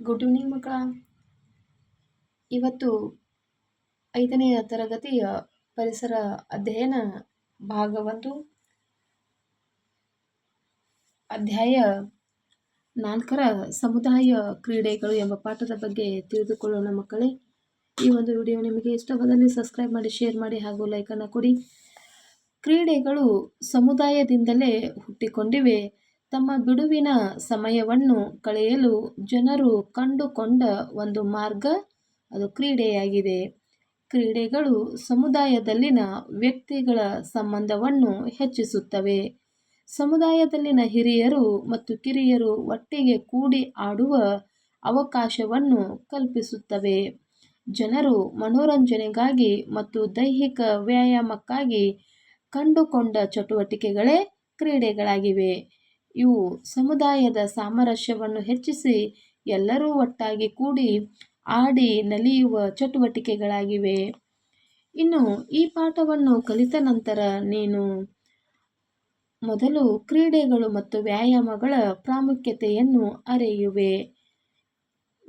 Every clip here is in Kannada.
ಗುಡ್ ಈವ್ನಿಂಗ್ ಮಕ್ಕಳ. ಇವತ್ತು ಐದನೆಯ ತರಗತಿಯ ಪರಿಸರ ಅಧ್ಯಯನ ಭಾಗ ಒಂದು. ಅಧ್ಯಾಯ ನಾಲ್ಕರ ಸಮುದಾಯ ಕ್ರೀಡೆಗಳು ಎಂಬ ಪಾಠದ ಬಗ್ಗೆ ತಿಳಿದುಕೊಳ್ಳೋಣ ಮಕ್ಕಳೇ. ಈ ಒಂದು ವಿಡಿಯೋ ನಿಮಗೆ ಇಷ್ಟವಾದಲ್ಲಿ ಸಬ್ಸ್ಕ್ರೈಬ್ ಮಾಡಿ ಶೇರ್ ಮಾಡಿ ಹಾಗೂ ಲೈಕನ್ನು ಕೊಡಿ. ಕ್ರೀಡೆಗಳು ಸಮುದಾಯದಿಂದಲೇ ಹುಟ್ಟಿಕೊಂಡಿವೆ. ತಮ್ಮ ಬಿಡುವಿನ ಸಮಯವನ್ನು ಕಳೆಯಲು ಜನರು ಕಂಡುಕೊಂಡ ಒಂದು ಮಾರ್ಗ ಅದು ಕ್ರೀಡೆಯಾಗಿದೆ. ಕ್ರೀಡೆಗಳು ಸಮುದಾಯದಲ್ಲಿನ ವ್ಯಕ್ತಿಗಳ ಸಂಬಂಧವನ್ನು ಹೆಚ್ಚಿಸುತ್ತವೆ. ಸಮುದಾಯದಲ್ಲಿನ ಹಿರಿಯರು ಮತ್ತು ಕಿರಿಯರು ಒಟ್ಟಿಗೆ ಕೂಡಿ ಆಡುವ ಅವಕಾಶವನ್ನು ಕಲ್ಪಿಸುತ್ತವೆ. ಜನರು ಮನೋರಂಜನೆಗಾಗಿ ಮತ್ತು ದೈಹಿಕ ವ್ಯಾಯಾಮಕ್ಕಾಗಿ ಕಂಡುಕೊಂಡ ಚಟುವಟಿಕೆಗಳೇ ಕ್ರೀಡೆಗಳಾಗಿವೆ. ಇವು ಸಮುದಾಯದ ಸಾಮರಸ್ಯವನ್ನು ಹೆಚ್ಚಿಸಿ ಎಲ್ಲರೂ ಒಟ್ಟಾಗಿ ಕೂಡಿ ಆಡಿ ನಲಿಯುವ ಚಟುವಟಿಕೆಗಳಾಗಿವೆ. ಇನ್ನು ಈ ಪಾಠವನ್ನು ಕಲಿತ ನಂತರ ನೀನು ಮೊದಲು ಕ್ರೀಡೆಗಳು ಮತ್ತು ವ್ಯಾಯಾಮಗಳ ಪ್ರಾಮುಖ್ಯತೆಯನ್ನು ಅರಿಯುವೆ.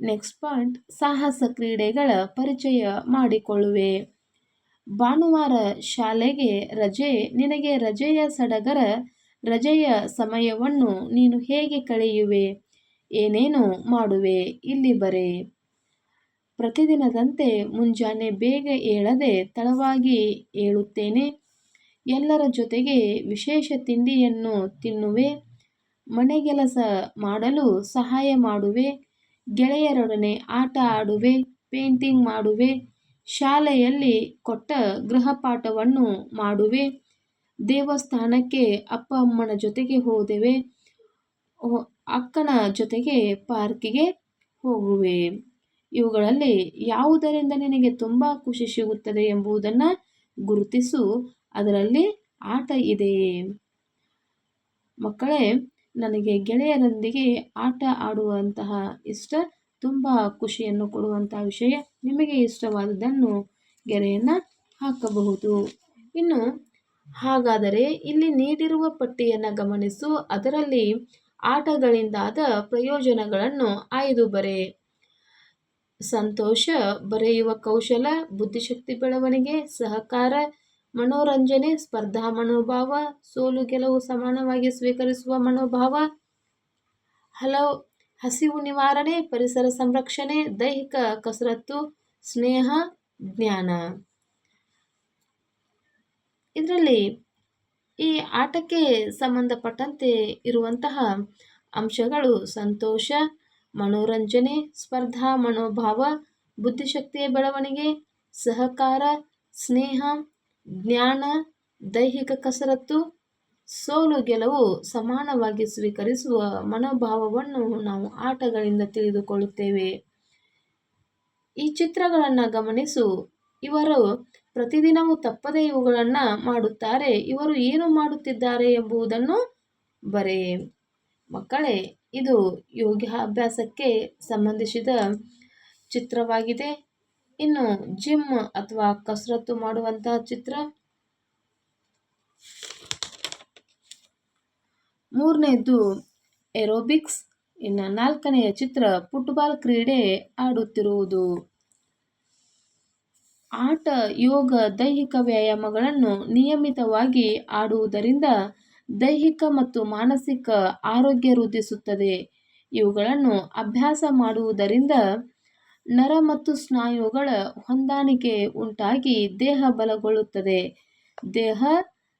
ನೆಕ್ಸ್ಟ್ ಪಾಯಿಂಟ್, ಸಾಹಸ ಕ್ರೀಡೆಗಳ ಪರಿಚಯ ಮಾಡಿಕೊಳ್ಳುವೆ. ಭಾನುವಾರ ಶಾಲೆಗೆ ರಜೆ, ನಿನಗೆ ರಜೆಯ ಸಡಗರ ರಜೆಯ ಸಮಯವನ್ನು ನೀನು ಹೇಗೆ ಕಳೆಯುವೆ? ಏನೇನು ಮಾಡುವೆ? ಇಲ್ಲಿ ಬರೆ. ಪ್ರತಿದಿನದಂತೆ ಮುಂಜಾನೆ ಬೇಗ ಏಳದೆ ತಡವಾಗಿ ಏಳುತ್ತೇನೆ. ಎಲ್ಲರ ಜೊತೆಗೆ ವಿಶೇಷ ತಿಂಡಿಯನ್ನು ತಿನ್ನುವೆ. ಮನೆಗೆಲಸ ಮಾಡಲು ಸಹಾಯ ಮಾಡುವೆ. ಗೆಳೆಯರೊಡನೆ ಆಟ ಆಡುವೆ. ಪೇಂಟಿಂಗ್ ಮಾಡುವೆ. ಶಾಲೆಯಲ್ಲಿ ಕೊಟ್ಟ ಗೃಹಪಾಠವನ್ನು ಮಾಡುವೆ. ದೇವಸ್ಥಾನಕ್ಕೆ ಅಪ್ಪ ಅಮ್ಮನ ಜೊತೆಗೆ ಹೋದೆವೆ. ಅಕ್ಕನ ಜೊತೆಗೆ ಪಾರ್ಕಿಗೆ ಹೋಗುವೆ. ಇವುಗಳಲ್ಲಿ ಯಾವುದರಿಂದ ನಿನಗೆ ತುಂಬ ಖುಷಿ ಸಿಗುತ್ತದೆ ಎಂಬುದನ್ನು ಗುರುತಿಸು. ಅದರಲ್ಲಿ ಆಟ ಇದೆಯೇ ಮಕ್ಕಳೇ, ನನಗೆ ಗೆಳೆಯರೊಂದಿಗೆ ಆಟ ಆಡುವಂತಹ ಇಷ್ಟ, ತುಂಬ ಖುಷಿಯನ್ನು ಕೊಡುವಂತಹ ವಿಷಯ ನಿಮಗೆ ಇಷ್ಟವಾದದ್ದನ್ನು ಗೆರೆಯನ್ನು ಹಾಕಬಹುದು. ಇನ್ನು ಹಾಗಾದರೆ ಇಲ್ಲಿ ನೀಡಿರುವ ಪಟ್ಟಿಯನ್ನು ಗಮನಿಸು, ಅದರಲ್ಲಿ ಆಟಗಳಿಂದಾದ ಪ್ರಯೋಜನಗಳನ್ನು ಆಯ್ದು ಬರೆ. ಸಂತೋಷ ಬರೆಯುವ ಕೌಶಲ, ಬುದ್ಧಿಶಕ್ತಿ ಬೆಳವಣಿಗೆ, ಸಹಕಾರ, ಮನೋರಂಜನೆ, ಸ್ಪರ್ಧಾ ಮನೋಭಾವ, ಸೋಲು ಗೆಲುವು ಸಮಾನವಾಗಿ ಸ್ವೀಕರಿಸುವ ಮನೋಭಾವ, ಹಲವು ಹಸಿವು ನಿವಾರಣೆ, ಪರಿಸರ ಸಂರಕ್ಷಣೆ, ದೈಹಿಕ ಕಸರತ್ತು, ಸ್ನೇಹ, ಜ್ಞಾನ. ಇದರಲ್ಲಿ ಈ ಆಟಕ್ಕೆ ಸಂಬಂಧಪಟ್ಟಂತೆ ಇರುವಂತಹ ಅಂಶಗಳು ಸಂತೋಷ, ಮನೋರಂಜನೆ, ಸ್ಪರ್ಧಾ, ಮನೋಭಾವ, ಬುದ್ಧಿಶಕ್ತಿಯ ಬೆಳವಣಿಗೆ, ಸಹಕಾರ, ಸ್ನೇಹ, ಜ್ಞಾನ, ದೈಹಿಕ ಕಸರತ್ತು, ಸೋಲು ಗೆಲುವು ಸಮಾನವಾಗಿ ಸ್ವೀಕರಿಸುವ ಮನೋಭಾವವನ್ನು ನಾವು ಆಟಗಳಿಂದ ತಿಳಿದುಕೊಳ್ಳುತ್ತೇವೆ. ಈ ಚಿತ್ರಗಳನ್ನು ಗಮನಿಸು. ಇವರು ಪ್ರತಿದಿನವೂ ತಪ್ಪದೇ ಇವುಗಳನ್ನು ಮಾಡುತ್ತಾರೆ. ಇವರು ಏನು ಮಾಡುತ್ತಿದ್ದಾರೆ ಎಂಬುದನ್ನು ಬರೆ ಮಕ್ಕಳೇ, ಇದು ಯೋಗಾಭ್ಯಾಸಕ್ಕೆ ಸಂಬಂಧಿಸಿದ ಚಿತ್ರವಾಗಿದೆ. ಇನ್ನು ಜಿಮ್ ಅಥವಾ ಕಸರತ್ತು ಮಾಡುವಂತಹ ಚಿತ್ರ. ಮೂರನೇದು, ಏರೋಬಿಕ್ಸ್. ಇನ್ನು ನಾಲ್ಕನೆಯ ಚಿತ್ರ, ಫುಟ್ಬಾಲ್ ಕ್ರೀಡೆ ಆಡುತ್ತಿರುವುದು. ಆಟ, ಯೋಗ, ದೈಹಿಕ ವ್ಯಾಯಾಮಗಳನ್ನು ನಿಯಮಿತವಾಗಿ ಆಡುವುದರಿಂದ ದೈಹಿಕ ಮತ್ತು ಮಾನಸಿಕ ಆರೋಗ್ಯ ವೃದ್ಧಿಸುತ್ತದೆ. ಇವುಗಳನ್ನು ಅಭ್ಯಾಸ ಮಾಡುವುದರಿಂದ ನರ ಮತ್ತು ಸ್ನಾಯುಗಳ ಹೊಂದಾಣಿಕೆ ಉಂಟಾಗಿ ದೇಹ ಬಲಗೊಳ್ಳುತ್ತದೆ. ದೇಹ,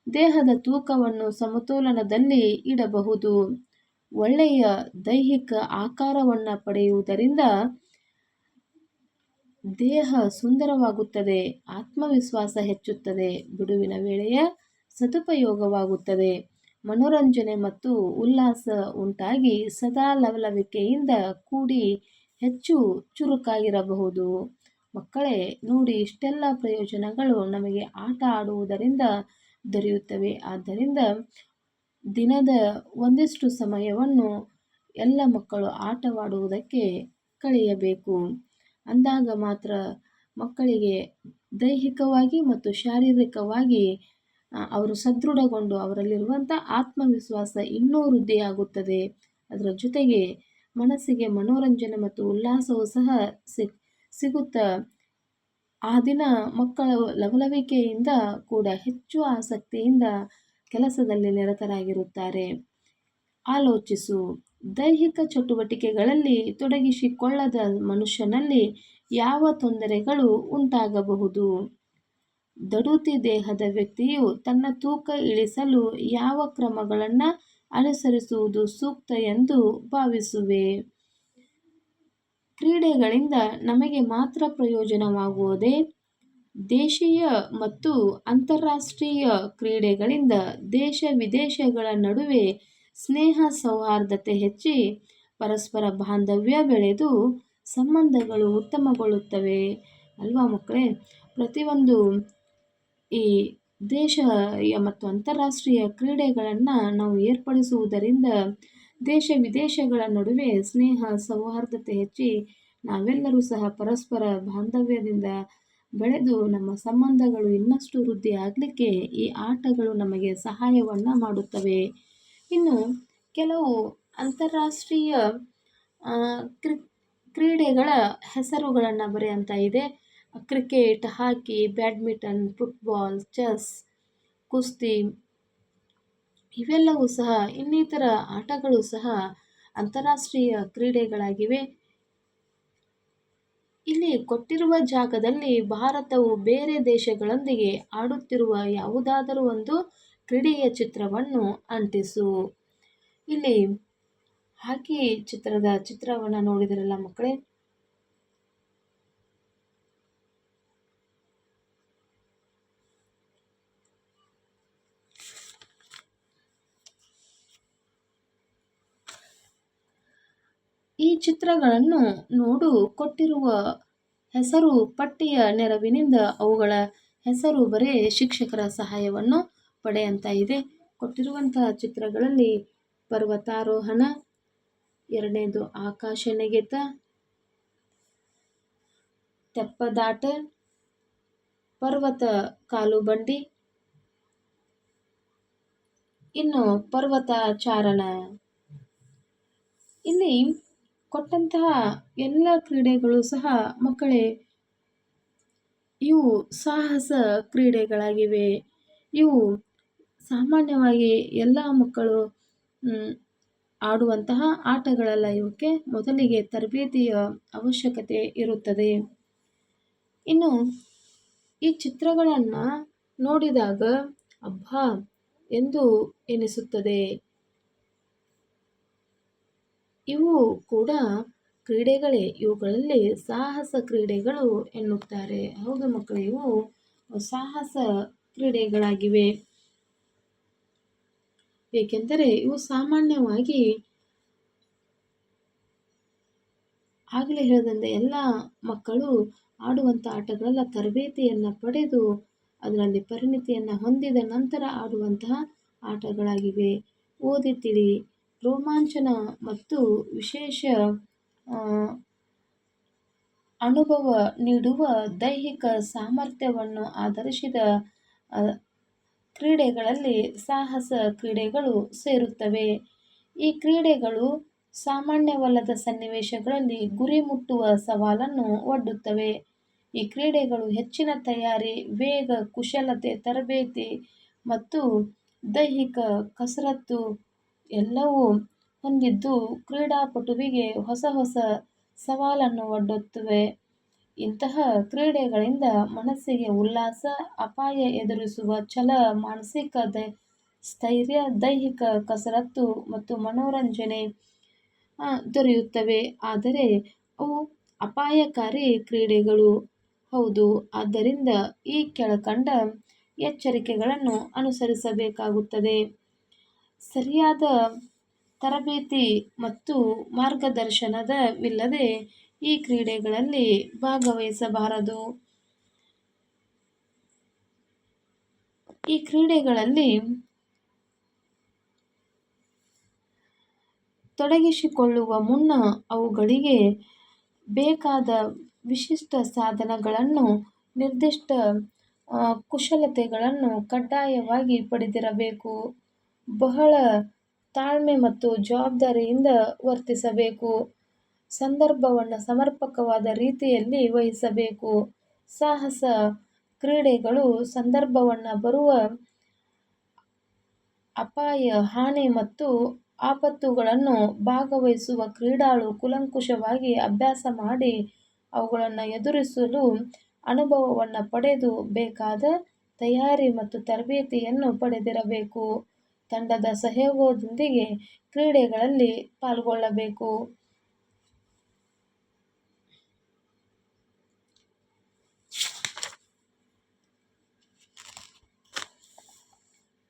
ದೇಹದ ತೂಕವನ್ನು ಸಮತೋಲನದಲ್ಲಿ ಇಡಬಹುದು. ಒಳ್ಳೆಯ ದೈಹಿಕ ಆಕಾರವನ್ನು ಪಡೆಯುವುದರಿಂದ ದೇಹ ಸುಂದರವಾಗುತ್ತದೆ, ಆತ್ಮವಿಶ್ವಾಸ ಹೆಚ್ಚುತ್ತದೆ, ಬಿಡುವಿನ ವೇಳೆಯ ಸದುಪಯೋಗವಾಗುತ್ತದೆ. ಮನೋರಂಜನೆ ಮತ್ತು ಉಲ್ಲಾಸ ಉಂಟಾಗಿ ಸದಾ ಲವಲವಿಕೆಯಿಂದ ಕೂಡಿ ಹೆಚ್ಚು ಚುರುಕಾಗಿರಬಹುದು. ಮಕ್ಕಳೇ, ನೋಡಿ, ಇಷ್ಟೆಲ್ಲ ಪ್ರಯೋಜನಗಳು ನಮಗೆ ಆಟ ಆಡುವುದರಿಂದ ದೊರೆಯುತ್ತವೆ. ಆದ್ದರಿಂದ ದಿನದ ಒಂದಿಷ್ಟು ಸಮಯವನ್ನು ಎಲ್ಲ ಮಕ್ಕಳು ಆಟವಾಡುವುದಕ್ಕೆ ಕಳೆಯಬೇಕು. ಅಂದಾಗ ಮಾತ್ರ ಮಕ್ಕಳಿಗೆ ದೈಹಿಕವಾಗಿ ಮತ್ತು ಶಾರೀರಿಕವಾಗಿ ಅವರು ಸದೃಢಗೊಂಡು ಅವರಲ್ಲಿರುವಂಥ ಆತ್ಮವಿಶ್ವಾಸ ಇನ್ನೂ ವೃದ್ಧಿಯಾಗುತ್ತದೆ. ಅದರ ಜೊತೆಗೆ ಮನಸ್ಸಿಗೆ ಮನೋರಂಜನೆ ಮತ್ತು ಉಲ್ಲಾಸವೂ ಸಹ ಸಿಗ್ ಸಿಗುತ್ತಾ, ಆ ದಿನ ಮಕ್ಕಳು ಲವಲವಿಕೆಯಿಂದ ಕೂಡ ಹೆಚ್ಚು ಆಸಕ್ತಿಯಿಂದ ಕೆಲಸದಲ್ಲಿ ನಿರತರಾಗಿರುತ್ತಾರೆ. ಆಲೋಚಿಸು. ದೈಹಿಕ ಚಟುವಟಿಕೆಗಳಲ್ಲಿ ತೊಡಗಿಸಿಕೊಳ್ಳದ ಮನುಷ್ಯನಲ್ಲಿ ಯಾವ ತೊಂದರೆಗಳು ಉಂಟಾಗಬಹುದು? ದಡುತಿ ದೇಹದ ವ್ಯಕ್ತಿಯು ತನ್ನ ತೂಕ ಇಳಿಸಲು ಯಾವ ಕ್ರಮಗಳನ್ನು ಅನುಸರಿಸುವುದು ಸೂಕ್ತ ಎಂದು ಭಾವಿಸುವೆ. ಕ್ರೀಡೆಗಳಿಂದ ನಮಗೆ ಮಾತ್ರ ಪ್ರಯೋಜನವಾಗುವುದೇ? ದೇಶೀಯ ಮತ್ತು ಅಂತಾರಾಷ್ಟ್ರೀಯ ಕ್ರೀಡೆಗಳಿಂದ ದೇಶ ವಿದೇಶಗಳ ನಡುವೆ ಸ್ನೇಹ ಸೌಹಾರ್ದತೆ ಹೆಚ್ಚಿ ಪರಸ್ಪರ ಬಾಂಧವ್ಯ ಬೆಳೆದು ಸಂಬಂಧಗಳು ಉತ್ತಮಗೊಳ್ಳುತ್ತವೆ. ಅಲ್ವಾ ಮಕ್ಕಳೇ? ಪ್ರತಿಯೊಂದು ಈ ದೇಶೀಯ ಮತ್ತು ಅಂತಾರಾಷ್ಟ್ರೀಯ ಕ್ರೀಡೆಗಳನ್ನು ನಾವು ಏರ್ಪಡಿಸುವುದರಿಂದ ದೇಶ ವಿದೇಶಗಳ ನಡುವೆ ಸ್ನೇಹ ಸೌಹಾರ್ದತೆ ಹೆಚ್ಚಿ ನಾವೆಲ್ಲರೂ ಸಹ ಪರಸ್ಪರ ಬಾಂಧವ್ಯದಿಂದ ಬೆಳೆದು ನಮ್ಮ ಸಂಬಂಧಗಳು ಇನ್ನಷ್ಟು ವೃದ್ಧಿ ಆಗಲಿಕ್ಕೆ ಈ ಆಟಗಳು ನಮಗೆ ಸಹಾಯವನ್ನು ಮಾಡುತ್ತವೆ. ಇನ್ನು ಕೆಲವು ಅಂತಾರಾಷ್ಟ್ರೀಯ ಕ್ರಿ, ಕ್ರೀಡೆಗಳ ಹೆಸರುಗಳನ್ನು ಬರೆಯಂತ ಇದೆ. Cricket, hockey, badminton, football, chess, ಕುಸ್ತಿ ಇವೆಲ್ಲವೂ ಸಹ ಇನ್ನಿತರ ಆಟಗಳು ಸಹ ಅಂತಾರಾಷ್ಟ್ರೀಯ ಕ್ರೀಡೆಗಳಾಗಿವೆ. ಇಲ್ಲಿ ಕೊಟ್ಟಿರುವ ಜಾಗದಲ್ಲಿ ಭಾರತವು ಬೇರೆ ದೇಶಗಳೊಂದಿಗೆ ಆಡುತ್ತಿರುವ ಯಾವುದಾದರೂ ಒಂದು ಕ್ರೀಡೆಯ ಚಿತ್ರವನ್ನು ಅಂಟಿಸು. ಇಲ್ಲಿ ಹಾಕಿ ಚಿತ್ರದ ಚಿತ್ರವನ್ನು ನೋಡಿದಿರಲ್ಲ ಮಕ್ಕಳೇ? ಈ ಚಿತ್ರಗಳನ್ನು ನೋಡು ಕೊಟ್ಟಿರುವ ಹೆಸರು ಪಟ್ಟಿಯ ನೆರವಿನಿಂದ ಅವುಗಳ ಹೆಸರು ಬರೆ ಶಿಕ್ಷಕರ ಸಹಾಯವನ್ನು ಪಡೆಯಂತ ಇದೆ. ಕೊಟ್ಟಿರುವಂತಹ ಚಿತ್ರಗಳಲ್ಲಿ ಪರ್ವತಾರೋಹಣ, ಎರಡನೇದು ಆಕಾಶ ನೆಗೆತ, ತೆಪ್ಪದಾಟ, ಪರ್ವತ ಕಾಲುಬಂಡಿ, ಇನ್ನು ಪರ್ವತ ಚಾರಣ ಇಲ್ಲಿ ಕೊಟ್ಟಂತಹ ಎಲ್ಲ ಕ್ರೀಡೆಗಳು ಸಹ ಮಕ್ಕಳೇ, ಇವು ಸಾಹಸ ಕ್ರೀಡೆಗಳಾಗಿವೆ. ಇವು ಸಾಮಾನ್ಯವಾಗಿ ಎಲ್ಲ ಮಕ್ಕಳು ಆಡುವಂತಹ ಆಟಗಳಲ್ಲ ಇವಕ್ಕೆ ಮೊದಲಿಗೆ ತರಬೇತಿಯ ಅವಶ್ಯಕತೆ ಇರುತ್ತದೆ. ಇನ್ನು ಈ ಚಿತ್ರಗಳನ್ನು ನೋಡಿದಾಗ ಅಬ್ಬಾ! ಎಂದು ಎನಿಸುತ್ತದೆ. ಇವು ಕೂಡ ಕ್ರೀಡೆಗಳೇ, ಇವುಗಳಲ್ಲಿ ಸಾಹಸ ಕ್ರೀಡೆಗಳು ಎನ್ನುತ್ತಾರೆ. ಹೌದು ಮಕ್ಕಳು, ಇವು ಸಾಹಸ ಕ್ರೀಡೆಗಳಾಗಿವೆ. ಏಕೆಂದರೆ ಇವು ಸಾಮಾನ್ಯವಾಗಿ ಆಗಲೇ ಹೇಳಿದಂತೆ ಎಲ್ಲ ಮಕ್ಕಳು ಆಡುವಂಥ ಆಟಗಳೆಲ್ಲ ತರಬೇತಿಯನ್ನು ಪಡೆದು ಅದರಲ್ಲಿ ಪರಿಣಿತಿಯನ್ನು ಹೊಂದಿದ ನಂತರ ಆಡುವಂತಹ ಆಟಗಳಾಗಿವೆ. ಓದಿ ತಿಳಿ ರೋಮಾಂಚನ ಮತ್ತು ವಿಶೇಷ ಅನುಭವ ನೀಡುವ ದೈಹಿಕ ಸಾಮರ್ಥ್ಯವನ್ನು ಆಧರಿಸಿದ ಕ್ರೀಡೆಗಳಲ್ಲಿ ಸಾಹಸ ಕ್ರೀಡೆಗಳು ಸೇರುತ್ತವೆ. ಈ ಕ್ರೀಡೆಗಳು ಸಾಮಾನ್ಯವಲ್ಲದ ಸನ್ನಿವೇಶಗಳಲ್ಲಿ ಗುರಿ ಮುಟ್ಟುವ ಸವಾಲನ್ನು ಒಡ್ಡುತ್ತವೆ. ಈ ಕ್ರೀಡೆಗಳು ಹೆಚ್ಚಿನ ತಯಾರಿ, ವೇಗ, ಕುಶಲತೆ, ತರಬೇತಿ ಮತ್ತು ದೈಹಿಕ ಕಸರತ್ತು ಎಲ್ಲವೂ ಹೊಂದಿದ್ದು ಕ್ರೀಡಾಪಟುವಿಗೆ ಹೊಸ ಹೊಸ ಸವಾಲನ್ನು ಒಡ್ಡುತ್ತವೆ. ಇಂತಹ ಕ್ರೀಡೆಗಳಿಂದ ಮನಸ್ಸಿಗೆ ಉಲ್ಲಾಸ, ಅಪಾಯ ಎದುರಿಸುವ ಛಲ, ಮಾನಸಿಕ ದೈ, ಸ್ಥೈರ್ಯ, ದೈಹಿಕ ಕಸರತ್ತು ಮತ್ತು ಮನೋರಂಜನೆ ದೊರೆಯುತ್ತವೆ. ಆದರೆ ಅವು ಅಪಾಯಕಾರಿ ಕ್ರೀಡೆಗಳು. ಹೌದು, ಆದ್ದರಿಂದ ಈ ಕೆಳಕಂಡ ಎಚ್ಚರಿಕೆಗಳನ್ನು ಅನುಸರಿಸಬೇಕಾಗುತ್ತದೆ. ಸರಿಯಾದ ತರಬೇತಿ ಮತ್ತು ಮಾರ್ಗದರ್ಶನದವಿಲ್ಲದೆ ಈ ಕ್ರೀಡೆಗಳಲ್ಲಿ ಭಾಗವಹಿಸಬಾರದು. ಈ ಕ್ರೀಡೆಗಳಲ್ಲಿ ತೊಡಗಿಸಿಕೊಳ್ಳುವ ಮುನ್ನ ಅವುಗಳಿಗೆ ಬೇಕಾದ ವಿಶಿಷ್ಟ ಸಾಧನಗಳನ್ನು, ನಿರ್ದಿಷ್ಟ ಕುಶಲತೆಗಳನ್ನು ಕಡ್ಡಾಯವಾಗಿ ಪಡೆದಿರಬೇಕು. ಬಹಳ ತಾಳ್ಮೆ ಮತ್ತು ಜವಾಬ್ದಾರಿಯಿಂದ ವರ್ತಿಸಬೇಕು. ಸಂದರ್ಭವನ್ನು ಸಮರ್ಪಕವಾದ ರೀತಿಯಲ್ಲಿ ವಹಿಸಬೇಕು. ಸಾಹಸ ಕ್ರೀಡೆಗಳು ಸಂದರ್ಭವನ್ನು ಬರುವ ಅಪಾಯ, ಹಾನಿ ಮತ್ತು ಆಪತ್ತುಗಳನ್ನು ಭಾಗವಹಿಸುವ ಕ್ರೀಡಾಳು ಕುಲಂಕುಷವಾಗಿ ಅಭ್ಯಾಸ ಮಾಡಿ ಅವುಗಳನ್ನು ಎದುರಿಸಲು ಅನುಭವವನ್ನು ಪಡೆದು ಬೇಕಾದ ತಯಾರಿ ಮತ್ತು ತರಬೇತಿಯನ್ನು ಪಡೆದಿರಬೇಕು. ತಂಡದ ಸಹಯೋಗದೊಂದಿಗೆ ಕ್ರೀಡೆಗಳಲ್ಲಿ ಪಾಲ್ಗೊಳ್ಳಬೇಕು.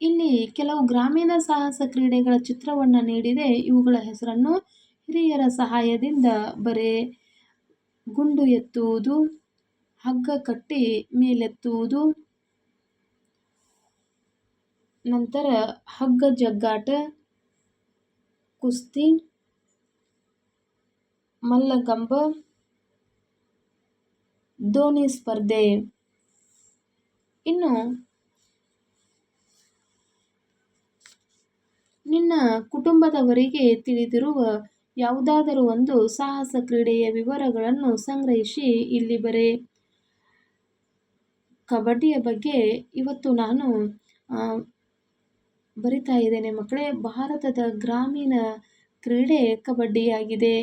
ಇಲ್ಲಿ ಕೆಲವು ಗ್ರಾಮೀಣ ಸಾಹಸ ಕ್ರೀಡೆಗಳ ಚಿತ್ರವನ್ನು ನೀಡಿದೆ. ಇವುಗಳ ಹೆಸರನ್ನು ಹಿರಿಯರ ಸಹಾಯದಿಂದ ಬರೆ ಗುಂಡು ಎತ್ತುವುದು, ಹಗ್ಗ ಕಟ್ಟಿ ಮೇಲೆತ್ತುವುದು, ನಂತರ ಹಗ್ಗ ಜಗ್ಗಾಟ, ಕುಸ್ತಿ, ಮಲ್ಲಗಂಬ, ದೋಣಿ ಸ್ಪರ್ಧೆ. ಇನ್ನು ನಿನ್ನ ಕುಟುಂಬದವರಿಗೆ ತಿಳಿದಿರುವ ಯಾವುದಾದರೂ ಒಂದು ಸಾಹಸ ಕ್ರೀಡೆಯ ವಿವರಗಳನ್ನು ಸಂಗ್ರಹಿಸಿ ಇಲ್ಲಿ ಬರೆ. ಕಬಡ್ಡಿಯ ಬಗ್ಗೆ ಇವತ್ತು ನಾನು ಬರಿತಾ ಇದ್ದೇನೆ ಮಕ್ಕಳೇ. ಭಾರತದ ಗ್ರಾಮೀಣ ಕ್ರೀಡೆ ಕಬಡ್ಡಿಯಾಗಿದೆ.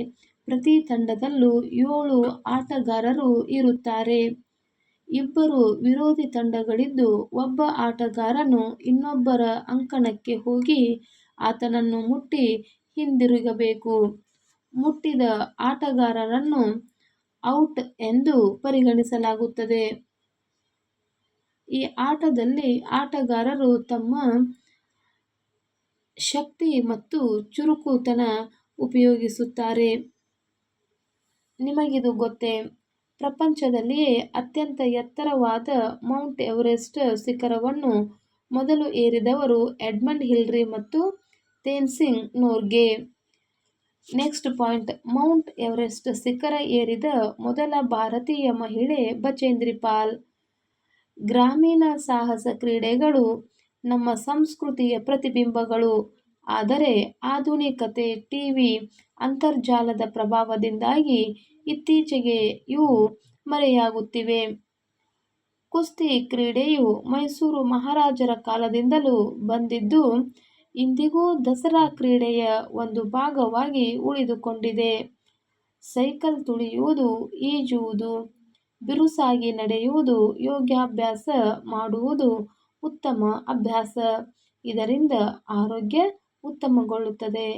ಪ್ರತಿ ತಂಡದಲ್ಲೂ ಏಳು ಆಟಗಾರರು ಇರುತ್ತಾರೆ. ಇಬ್ಬರು ವಿರೋಧಿ ತಂಡಗಳಿದ್ದು, ಒಬ್ಬ ಆಟಗಾರನು ಇನ್ನೊಬ್ಬರ ಅಂಕಣಕ್ಕೆ ಹೋಗಿ ಆತನನ್ನು ಮುಟ್ಟಿ ಹಿಂದಿರುಗಬೇಕು. ಮುಟ್ಟಿದ ಆಟಗಾರರನ್ನು ಔಟ್ ಎಂದು ಪರಿಗಣಿಸಲಾಗುತ್ತದೆ. ಈ ಆಟದಲ್ಲಿ ಆಟಗಾರರು ತಮ್ಮ ಶಕ್ತಿ ಮತ್ತು ಚುರುಕುತನ ಉಪಯೋಗಿಸುತ್ತಾರೆ. ನಿಮಗಿದು ಗೊತ್ತೇ? ಪ್ರಪಂಚದಲ್ಲಿಯೇ ಅತ್ಯಂತ ಎತ್ತರವಾದ ಮೌಂಟ್ ಎವರೆಸ್ಟ್ ಶಿಖರವನ್ನು ಮೊದಲು ಏರಿದವರು ಎಡ್ಮಂಡ್ ಹಿಲ್ರಿ ಮತ್ತು Tenzing Norgay. Next point, Mount Everest ಶಿಖರ ಏರಿದ ಮೊದಲ ಭಾರತೀಯ ಮಹಿಳೆ ಬಚೇಂದ್ರಿ ಪಾಲ್. ಗ್ರಾಮೀಣ ಸಾಹಸ ಕ್ರೀಡೆಗಳು ನಮ್ಮ ಸಂಸ್ಕೃತಿಯ ಪ್ರತಿಬಿಂಬಗಳು. ಆದರೆ ಆಧುನಿಕತೆ, ಟಿವಿ, ಅಂತರ್ಜಾಲದ ಪ್ರಭಾವದಿಂದಾಗಿ ಇತ್ತೀಚೆಗೆ ಇವು ಮರೆಯಾಗುತ್ತಿವೆ. ಕುಸ್ತಿ ಕ್ರೀಡೆಯು ಮೈಸೂರು ಮಹಾರಾಜರ ಕಾಲದಿಂದಲೂ ಬಂದಿದ್ದು ಇಂದಿಗೂ ದಸರಾ ಕ್ರೀಡೆಯ ಒಂದು ಭಾಗವಾಗಿ ಉಳಿದುಕೊಂಡಿದೆ. ಸೈಕಲ್ ತುಳಿಯುವುದು ಈಜುವುದು, ಬಿರುಸಾಗಿ ನಡೆಯುವುದು, ಯೋಗಾಭ್ಯಾಸ ಮಾಡುವುದು ಉತ್ತಮ ಅಭ್ಯಾಸ. ಇದರಿಂದ ಆರೋಗ್ಯ ಉತ್ತಮಗೊಳ್ಳುತ್ತದೆ.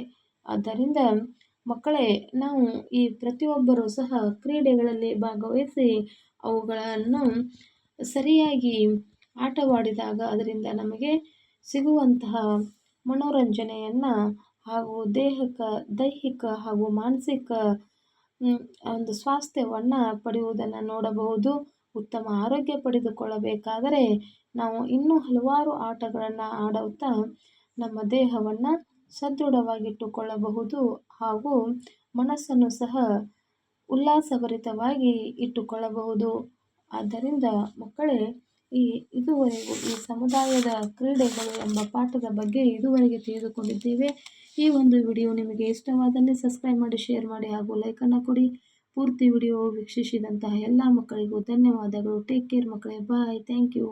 ಆದ್ದರಿಂದ ಮಕ್ಕಳೇ, ನಾವು ಈ ಪ್ರತಿಯೊಬ್ಬರೂ ಸಹ ಕ್ರೀಡೆಗಳಲ್ಲಿ ಭಾಗವಹಿಸಿ ಅವುಗಳನ್ನು ಸರಿಯಾಗಿ ಆಟವಾಡಿದಾಗ ಅದರಿಂದ ನಮಗೆ ಸಿಗುವಂತಹ ಮನೋರಂಜನೆಯನ್ನು ಹಾಗೂ ದೇಹಕ, ದೈಹಿಕ ಹಾಗೂ ಮಾನಸಿಕ ಒಂದು ಸ್ವಾಸ್ಥ್ಯವನ್ನು ಪಡೆಯುವುದನ್ನು ನೋಡಬಹುದು. ಉತ್ತಮ ಆರೋಗ್ಯ ಪಡೆದುಕೊಳ್ಳಬೇಕಾದರೆ ನಾವು ಇನ್ನೂ ಹಲವಾರು ಆಟಗಳನ್ನು ಆಡುತ್ತಾ ನಮ್ಮ ದೇಹವನ್ನು ಸದೃಢವಾಗಿಟ್ಟುಕೊಳ್ಳಬಹುದು ಹಾಗೂ ಮನಸ್ಸನ್ನು ಸಹ ಉಲ್ಲಾಸಭರಿತವಾಗಿ ಇಟ್ಟುಕೊಳ್ಳಬಹುದು. ಆದ್ದರಿಂದ ಮಕ್ಕಳೇ ಈ ಇದುವರೆಗೂ ಈ ಸಮುದಾಯದ ಕ್ರೀಡೆಗಳು ಎಂಬ ಪಾಠದ ಬಗ್ಗೆ ಇದುವರೆಗೆ ತಿಳಿದುಕೊಂಡಿದ್ದೇವೆ. ಈ ಒಂದು ವಿಡಿಯೋ ನಿಮಗೆ ಇಷ್ಟವಾದಲ್ಲಿ ಸಬ್ಸ್ಕ್ರೈಬ್ ಮಾಡಿ ಶೇರ್ ಮಾಡಿ ಹಾಗೂ ಲೈಕನ್ನು ಕೊಡಿ. ಪೂರ್ತಿ ವಿಡಿಯೋ ವೀಕ್ಷಿಸಿದಂತಹ ಎಲ್ಲ ಮಕ್ಕಳಿಗೂ ಧನ್ಯವಾದಗಳು. ಟೇಕ್ ಕೇರ್ ಮಕ್ಕಳೇ. Bye thank you